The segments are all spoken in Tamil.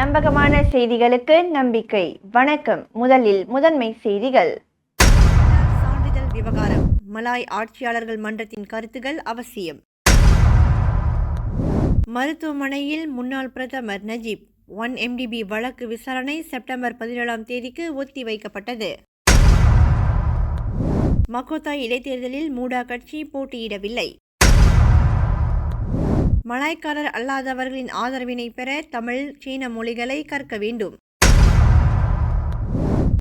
நம்பகமான செய்திகளுக்கு நம்பிக்கை. வணக்கம். முதலில் முதன்மை செய்திகள். சான்றிதழ் விவகாரம். மலாய் ஆட்சியாளர்கள் மன்றத்தின் கருத்துகள் அவசியம். மருத்துவமனையில் முன்னாள் பிரதமர் நஜீப் ஒன் எம்டிபி வழக்கு விசாரணை செப்டம்பர் பதினேழாம் தேதிக்கு ஒத்திவைக்கப்பட்டது. மக்கோத்தா இடைத்தேர்தலில் மூடா கட்சி போட்டியிடவில்லை. மலாய்க்காரர் அல்லாதவர்களின் ஆதரவினை பெற தமிழ் சீன மொழிகளை கற்க வேண்டும்.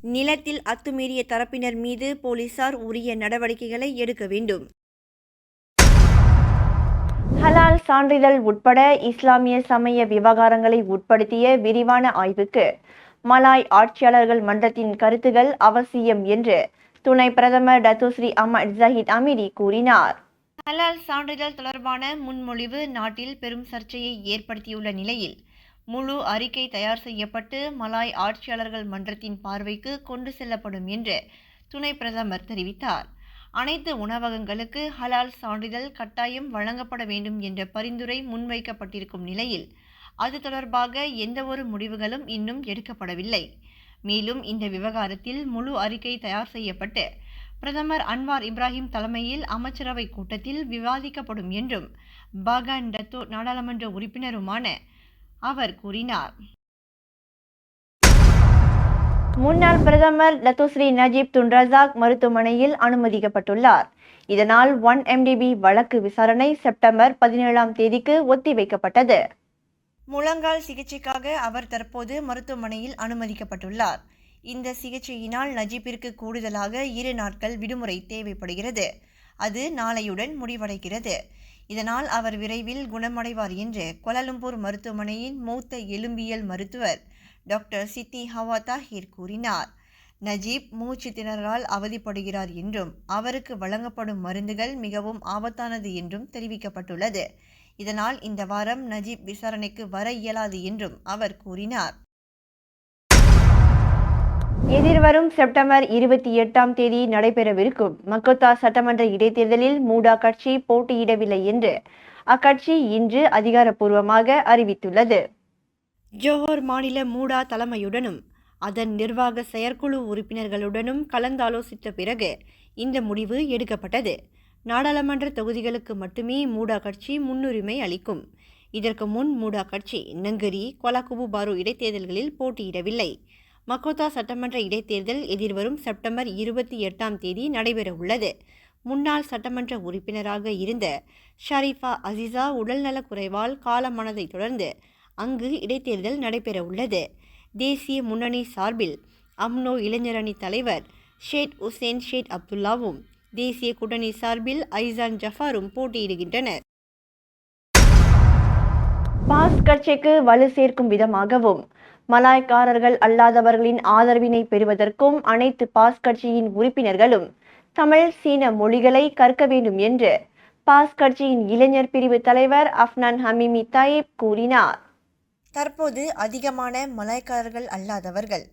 நிலத்தில் அத்துமீறிய தரப்பினர் மீது போலீசார் உரிய நடவடிக்கைகளை எடுக்க வேண்டும். ஹலால் சான்றிதழ் உட்பட இஸ்லாமிய சமய விவகாரங்களை உட்படுத்திய விரிவான ஆய்வுக்கு மலாய் ஆட்சியாளர்கள் மன்றத்தின் கருத்துகள் அவசியம் என்று துணை பிரதமர் டத்துஸ்ரீ அஹமத் ஜஹீத் அமீரி கூறினார். ஹலால் சான்றிதழ் தொடர்பான முன்மொழிவு நாட்டில் பெரும் சர்ச்சையை ஏற்படுத்தியுள்ள நிலையில் முழு அறிக்கை தயார் செய்யப்பட்டு மலாய் ஆட்சியாளர்கள் மன்றத்தின் பார்வைக்கு கொண்டு செல்லப்படும் என்று துணை பிரதமர் தெரிவித்தார். அனைத்து உணவகங்களுக்கு ஹலால் சான்றிதழ் கட்டாயம் வழங்கப்பட வேண்டும் என்ற பரிந்துரை முன்வைக்கப்பட்டிருக்கும் நிலையில் அது தொடர்பாக எந்தவொரு முடிவுகளும் இன்னும் எடுக்கப்படவில்லை. மேலும் இந்த விவகாரத்தில் முழு அறிக்கை தயார் செய்யப்பட்டு பிரதமர் அன்வார் இப்ராஹிம் தலைமையில் அமைச்சரவை கூட்டத்தில் விவாதிக்கப்படும் என்றும் பாகான் டத்தோ நாடாளுமன்ற உறுப்பினருமான அவர் கூறினார். முன்னாள் பிரதமர் லத்துஸ்ரீ நஜீப் துன் ரசாக் மருத்துவமனையில் அனுமதிக்கப்பட்டுள்ளார். இதனால் ஒன் எம்டிபி வழக்கு விசாரணை செப்டம்பர் பதினேழாம் தேதிக்கு ஒத்திவைக்கப்பட்டது. முழங்கால் சிகிச்சைக்காக அவர் தற்போது மருத்துவமனையில் அனுமதிக்கப்பட்டுள்ளார். இந்த சிகிச்சையினால் நஜீப்பிற்கு கூடுதலாக இரு நாட்கள் விடுமுறை தேவைப்படுகிறது. அது நாளையுடன் முடிவடைகிறது. இதனால் அவர் விரைவில் குணமடைவார் என்று கோலாலம்பூர் மருத்துவமனையின் மூத்த எலும்பியல் மருத்துவர் டாக்டர் சித்தி ஹவா தாஹிர் கூறினார். நஜீப் மூச்சு திணறலால் அவதிப்படுகிறார் என்றும் அவருக்கு வழங்கப்படும் மருந்துகள் மிகவும் ஆபத்தானது என்றும் தெரிவிக்கப்பட்டுள்ளது. இதனால் இந்த வாரம் நஜீப் விசாரணைக்கு வர இயலாது என்றும் அவர் கூறினார். எதிர்வரும் செப்டம்பர் இருபத்தி எட்டாம் தேதி நடைபெறவிருக்கும் மக்கோத்தா சட்டமன்ற இடைத்தேர்தலில் மூடா கட்சி போட்டியிடவில்லை என்று அக்கட்சி இன்று அதிகாரப்பூர்வமாக அறிவித்துள்ளது. ஜோஹர் மாநில மூடா தலைமையுடனும் அதன் நிர்வாக செயற்குழு உறுப்பினர்களுடனும் கலந்தாலோசித்த பிறகு இந்த முடிவு எடுக்கப்பட்டது. நாடாளுமன்ற தொகுதிகளுக்கு மட்டுமே மூடா கட்சி முன்னுரிமை அளிக்கும். இதற்கு முன் மூடா கட்சி நங்கரி கொலாகுபு பாரு இடைத்தேர்தல்களில் போட்டியிடவில்லை. மக்கோத்தா சட்டமன்ற இடைத்தேர்தல் எதிர்வரும் செப்டம்பர் இருபத்தி எட்டாம் தேதி நடைபெறவுள்ளது. முன்னாள் சட்டமன்ற உறுப்பினராக இருந்த ஷரீஃபா அசிசா உடல்நலக் குறைவால் காலமானதைத் தொடர்ந்து அங்கு இடைத்தேர்தல் நடைபெறவுள்ளது. தேசிய முன்னணி சார்பில் அம்னோ இளைஞரணி தலைவர் ஷேட் உசேன் ஷேட் அப்துல்லாவும் தேசிய கூட்டணி சார்பில் ஐசான் ஜஃபாரும் போட்டியிடுகின்றனர். பாஸ் கட்சிக்கு வலு சேர்க்கும் விதமாகவும் மலாய்க்காரர்கள் அல்லாதவர்களின் ஆதரவினை பெறுவதற்கும் அனைத்து பாஸ் கட்சியின் உறுப்பினர்களும் தமிழ் சீன மொழிகளை கற்க வேண்டும் என்று பாஸ் கட்சியின் இளைஞர் பிரிவு தலைவர் அஃப்னான் ஹமீமி தாயிப் கூறினார். தற்போது அதிகமான மலாய்க்காரர்கள் அல்லாதவர்கள்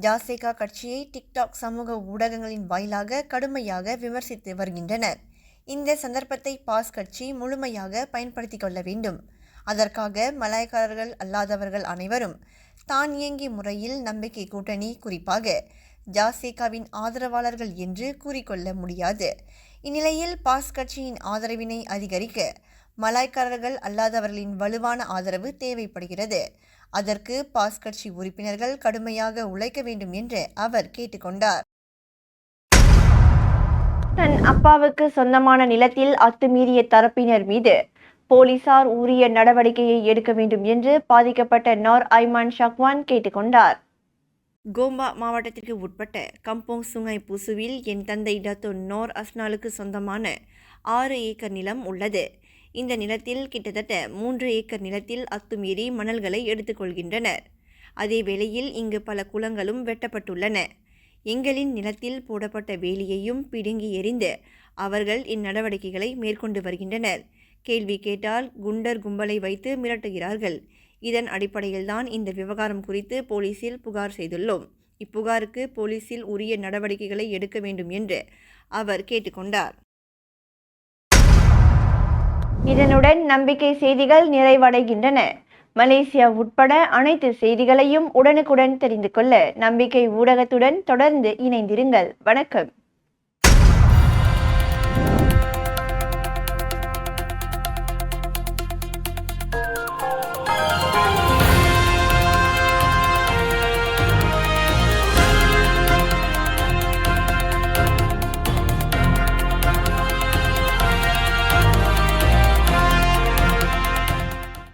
ஜாசேகா கட்சியை டிக்டாக் சமூக ஊடகங்களின் வாயிலாக கடுமையாக விமர்சித்து வருகின்றனர். இந்த சந்தர்ப்பத்தை பாஸ் கட்சி முழுமையாக பயன்படுத்தி கொள்ள வேண்டும். அதற்காக மலாய்க்காரர்கள் அல்லாதவர்கள் அனைவரும் தானியங்கி முறையில் நம்பிக்கை கூட்டணி குறிப்பாக ஜாசேகாவின் ஆதரவாளர்கள் என்று கூறிக்கொள்ள முடியாது. இந்நிலையில் பாஸ் கட்சியின் ஆதரவினை அதிகரிக்க மலாய்க்காரர்கள் அல்லாதவர்களின் வலுவான ஆதரவு தேவைப்படுகிறது. அதற்கு பாஸ் கட்சி உறுப்பினர்கள் கடுமையாக உழைக்க வேண்டும் என்று அவர் கேட்டுக்கொண்டார் தன் அப்பாவுக்கு சொந்தமான நிலத்தில் அத்துமீறிய தரப்பினர் மீது போலீசார் உரிய நடவடிக்கையை எடுக்க வேண்டும் என்று பாதிக்கப்பட்ட நோர் ஐமான் ஷக்வான் கேட்டுக்கொண்டார். கோம்பா மாவட்டத்திற்கு உட்பட்ட கம்போங் சுங்கை புசுவில் என் தந்தை டத்து நோர் அஸ்னாலுக்கு சொந்தமான ஆறு ஏக்கர் நிலம் உள்ளது. இந்த நிலத்தில் கிட்டத்தட்ட மூன்று ஏக்கர் நிலத்தில் அத்துமீறி மணல்களை எடுத்துக்கொள்கின்றனர். அதே வேளையில் இங்கு பல குளங்களும் வெட்டப்பட்டுள்ளன. எங்களின் நிலத்தில் போடப்பட்ட வேலியையும் பிடுங்கி எறிந்து அவர்கள் இந்நடவடிக்கைகளை மேற்கொண்டு வருகின்றனர். கேள்வி கேட்டால் குண்டர் கும்பலை வைத்து மிரட்டுகிறார்கள். இதன் அடிப்படையில்தான் இந்த விவகாரம் குறித்து போலீசில் புகார் செய்துள்ளோம். இப்புகாருக்கு போலீசில் உரிய நடவடிக்கைகளை எடுக்க வேண்டும் என்று அவர் கேட்டுக்கொண்டார். இதனுடன் நம்பிக்கை செய்திகள் நிறைவடைகின்றன. மலேசியா உட்பட அனைத்து செய்திகளையும் உடனுக்குடன் தெரிந்து கொள்ள நம்பிக்கை ஊடகத்துடன் தொடர்ந்து இணைந்திருங்கள். வணக்கம்.